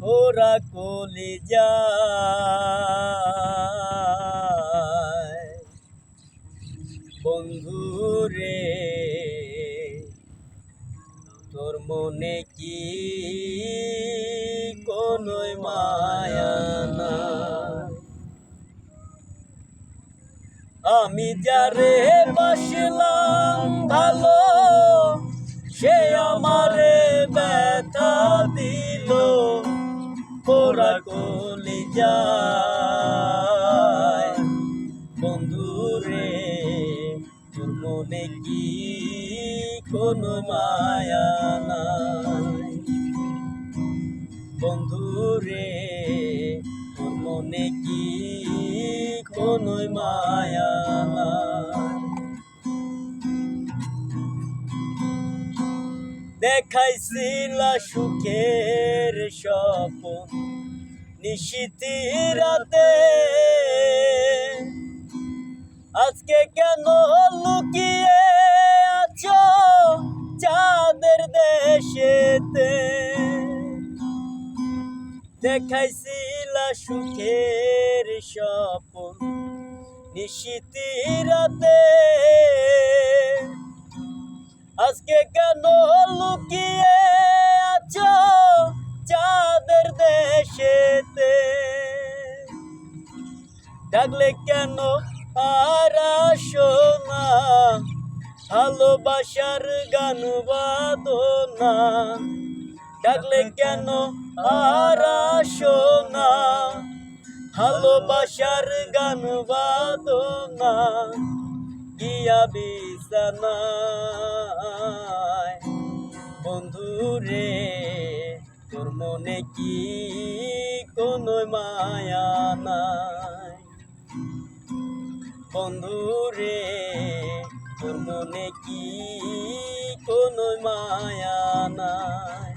পোড়া কলি যায়। বন্ধু রে তোর মনে কি কোনোই মায়া নাই? আমি যারে বাসলাম পোড়া কলি যায়। বন্ধু রে তোর মনে কি কোনো মায়া নাই? বন্ধু রে তোর মনে কি কোনো মায়া নাই? দেখাইছিল সুখের স্বপন নিশিতি রাতে। আজকে কেন লুকিয়ে আছো চাঁদের দেশেতে? দেখাইছিল সুখের স্বপন নিশিতি রাতে। আজকে কেন লুকিয়ে ডাকলে কেন? আর আসো না। ভালোবাসার গান বাঁধো না। কেন? আর আসো না। ভালোবাসার গান বাঁধো না। গিয়া বিছানায়। বন্ধু রে, তোর মনে কি কোনো মায়া নাই? বন্ধু রে, তোর মনে কি কোনো মায়া নাই?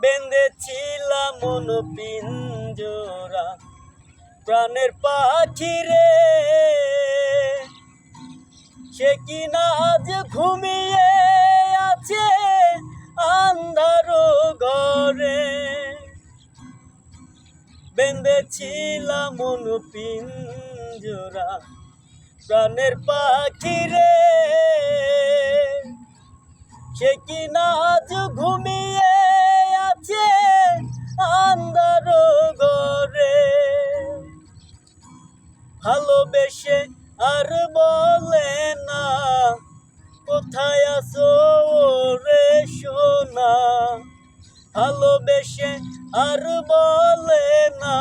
বেঁধেছিলাম মন পিঞ্জরা প্রাণের পাখি রে। সে কি না আজ ঘুমিয়ে বেঁধেছিলাম পিঞ্জরা প্রাণের পাখি রে সে কি নাচ ঘুমিয়ে আছে আন্দার ঘরে? ভালোবেসে আর ভালোবেসে আর বলে না।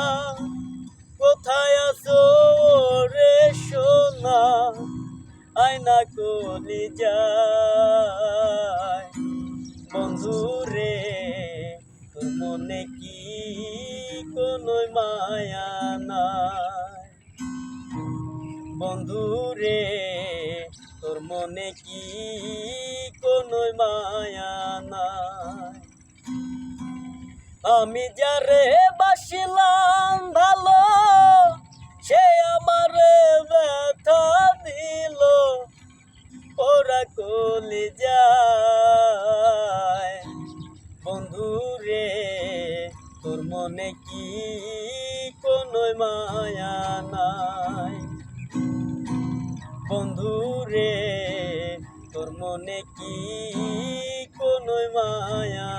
কোথায় আছো রে সোনা? আয়না কলি যায় বন্ধু রে তোর মনে কি কোনো মায়া নাই? বন্ধু রে তোর মনে কি কোনো মায়া নাই? আমি যারে বাসিলাম ভালো, সে আমারে ব্যথা দিল। ওরা কলি যায়। বন্ধু রে, তোর মনে কি কোনো মায়া নাই? বন্ধু রে, তোর মনে কি কোনো মায়া